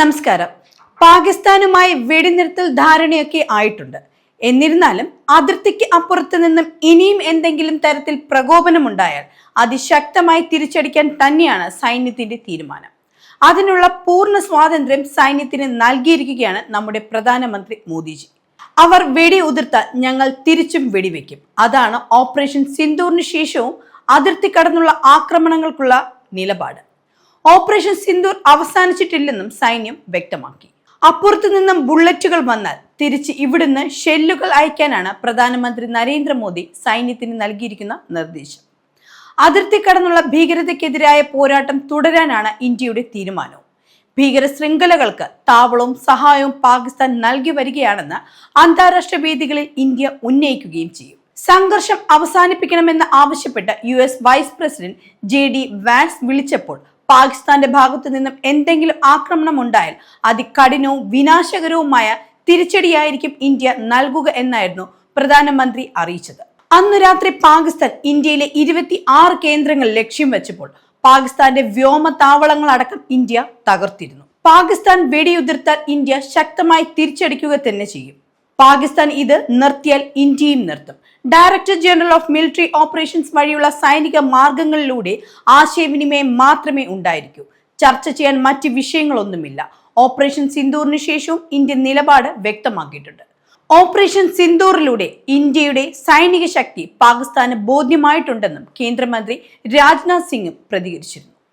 നമസ്കാരം. പാകിസ്ഥാനുമായി വെടിനിർത്തൽ ധാരണയൊക്കെ ആയിട്ടുണ്ട്. എന്നിരുന്നാലും അതിർത്തിക്ക് അപ്പുറത്ത് നിന്നും ഇനിയും എന്തെങ്കിലും തരത്തിൽ പ്രകോപനമുണ്ടായാൽ അതിശക്തമായി തിരിച്ചടിക്കാൻ തന്നെയാണ് സൈന്യത്തിന്റെ തീരുമാനം. അതിനുള്ള പൂർണ സ്വാതന്ത്ര്യം സൈന്യത്തിന് നൽകിയിരിക്കുകയാണ് നമ്മുടെ പ്രധാനമന്ത്രി മോദിജി. അവർ വെടി ഉതിർത്താൽ ഞങ്ങൾ തിരിച്ചും വെടിവെക്കും. അതാണ് ഓപ്പറേഷൻ സിന്ദൂറിന് ശേഷവും അതിർത്തി കടന്നുള്ള ആക്രമണങ്ങൾക്കുള്ള നിലപാട്. ഓപ്പറേഷൻ സിന്ദൂർ അവസാനിച്ചിട്ടില്ലെന്നും സൈന്യം വ്യക്തമാക്കി. അപ്പുറത്തു നിന്നും ബുള്ളറ്റുകൾ വന്നാൽ തിരിച്ച് ഇവിടുന്ന് ഷെല്ലുകൾ അയക്കാനാണ് പ്രധാനമന്ത്രി നരേന്ദ്രമോദി സൈന്യത്തിന് നൽകിയിരിക്കുന്ന നിർദ്ദേശം. അതിർത്തി കടന്നുള്ള ഭീകരതയ്ക്കെതിരായ പോരാട്ടം തുടരാനാണ് ഇന്ത്യയുടെ തീരുമാനവും. ഭീകര ശൃംഖലകൾക്ക് താവളവും സഹായവും പാകിസ്ഥാൻ നൽകി വരികയാണെന്ന് അന്താരാഷ്ട്ര വേദികളിൽ ഇന്ത്യ ഉന്നയിക്കുകയും ചെയ്യും. സംഘർഷം അവസാനിപ്പിക്കണമെന്ന് ആവശ്യപ്പെട്ട് U S vice president J D Vance വിളിച്ചപ്പോൾ പാകിസ്ഥാന്റെ ഭാഗത്തു നിന്നും എന്തെങ്കിലും ആക്രമണം ഉണ്ടായാൽ അതികഠിനവും വിനാശകരവുമായ തിരിച്ചടിയായിരിക്കും ഇന്ത്യ നൽകുക എന്നായിരുന്നു പ്രധാനമന്ത്രി അറിയിച്ചത്. അന്നു രാത്രി പാകിസ്ഥാൻ ഇന്ത്യയിലെ ഇരുപത്തി ആറ് കേന്ദ്രങ്ങൾ ലക്ഷ്യം വെച്ചപ്പോൾ പാകിസ്ഥാന്റെ വ്യോമ താവളങ്ങളടക്കം ഇന്ത്യ തകർത്തിരുന്നു. പാകിസ്ഥാൻ വെടിയുതിർത്താൽ ഇന്ത്യ ശക്തമായി തിരിച്ചടിക്കുക തന്നെ ചെയ്യും. പാകിസ്ഥാൻ ഇത് നിർത്തിയാൽ ഇന്ത്യയും നിർത്തും. Director general of military operations വഴിയുള്ള സൈനിക മാർഗങ്ങളിലൂടെ ആശയവിനിമയം മാത്രമേ ഉണ്ടായിരിക്കൂ. ചർച്ച ചെയ്യാൻ മറ്റ് വിഷയങ്ങളൊന്നുമില്ല. ഓപ്പറേഷൻ സിന്ദൂറിന് ശേഷവും ഇന്ത്യ നിലപാട് വ്യക്തമാക്കിയിട്ടുണ്ട്. ഓപ്പറേഷൻ സിന്ദൂറിലൂടെ ഇന്ത്യയുടെ സൈനിക ശക്തി പാകിസ്ഥാന് ബോധ്യമായിട്ടുണ്ടെന്നും കേന്ദ്രമന്ത്രി രാജ്നാഥ് സിംഗും പ്രതികരിച്ചിരുന്നു.